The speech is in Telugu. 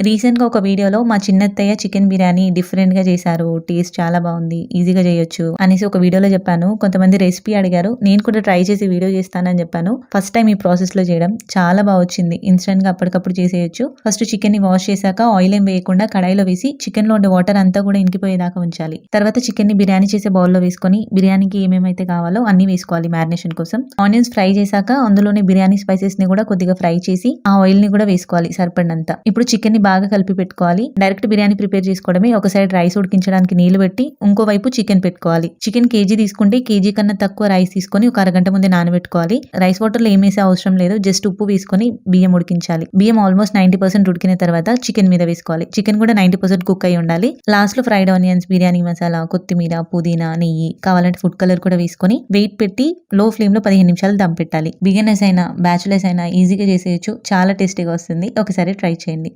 రీసెంట్‌గా ఒక వీడియోలో మా చిన్నత్తయ్య చికెన్ బిర్యానీ డిఫరెంట్‌గా చేశారు. టేస్ట్ చాలా బాగుంది ఈజీగా చేయొచ్చు అనేసి ఒక వీడియోలో చెప్పాను. కొంతమంది రెసిపీ అడిగారు. నేను కూడా ట్రై చేసి వీడియో చేస్తానని చెప్పాను. ఫస్ట్ టైం ఈ ప్రాసెస్‌లో చేయడం చాలా బాగా వచ్చింది. ఇన్స్టెంట్గా అప్పటికప్పుడు చేసేయొచ్చు. ఫస్ట్ చికెన్‌ని వాష్ చేశాక ఆయిల్ ఏం వేయకుండా కడాయిలో వేసి చికెన్‌లో ఉండే వాటర్ అంతా కూడా ఇంకిపోయేదాకా ఉంచాలి. తర్వాత చికెన్‌ని బిర్యానీ చేసే బౌల్‌లో వేసుకొని బిర్యానీకి ఏమేమైతే కావాలో అన్నీ వేసుకోవాలి మ్యారినేషన్ కోసం. ఆనియన్స్ ఫ్రై చేశాక అందులోనే బిర్యానీ స్పైసెస్‌ని కూడా కొద్దిగా ఫ్రై చేసి ఆ ఆయిల్‌ని కూడా వేసుకోవాలి సరిపడినంత. ఇప్పుడు చికెన్‌ని బాగా కలిపి పెట్టుకోవాలి. డైరెక్ట్ బిర్యానీ ప్రిపేర్ చేసుకోవడమే. ఒక సైడ్ రైస్ ఉడికించడానికి నీళ్ళు పెట్టి ఇంకో వైపు చికెన్ పెట్టుకోవాలి. చికెన్ కేజీ తీసుకుంటే కేజీ కన్నా తక్కువ రైస్ తీసుకొని ఒక అరగంట ముందే నానబెట్టుకోవాలి. రైస్ వాటర్‌లో లో ఏమేసే అవసరం లేదు. జస్ట్ ఉప్పు వేసుకొని బియ్యం ఉడికించాలి. బియ్యం ఆల్మోస్ట్ 90% ఉడికిన తర్వాత చికెన్ మీద వేసుకోవాలి. చికెన్ కూడా 90% కుక్ అయ్యి ఉండాలి. లాస్ట్‌లో ఫ్రైడ్ ఆనియన్స్, బిర్యానీ మసాలా, కొత్తిమీర, పుదీనా, నెయ్యి కావాలంటే ఫుడ్ కలర్ కూడా వేసుకొని వెయిట్ పెట్టి లో ఫ్లేమ్‌లో 15 నిమిషాలు దమ్ పెట్టాలి. బిగినర్స్ అయినా, బ్యాచులర్స్ అయినా ఈజీగా చేసేయచ్చు చాలా టేస్టీగా వస్తుంది. ఒకసారి ట్రై చేయండి.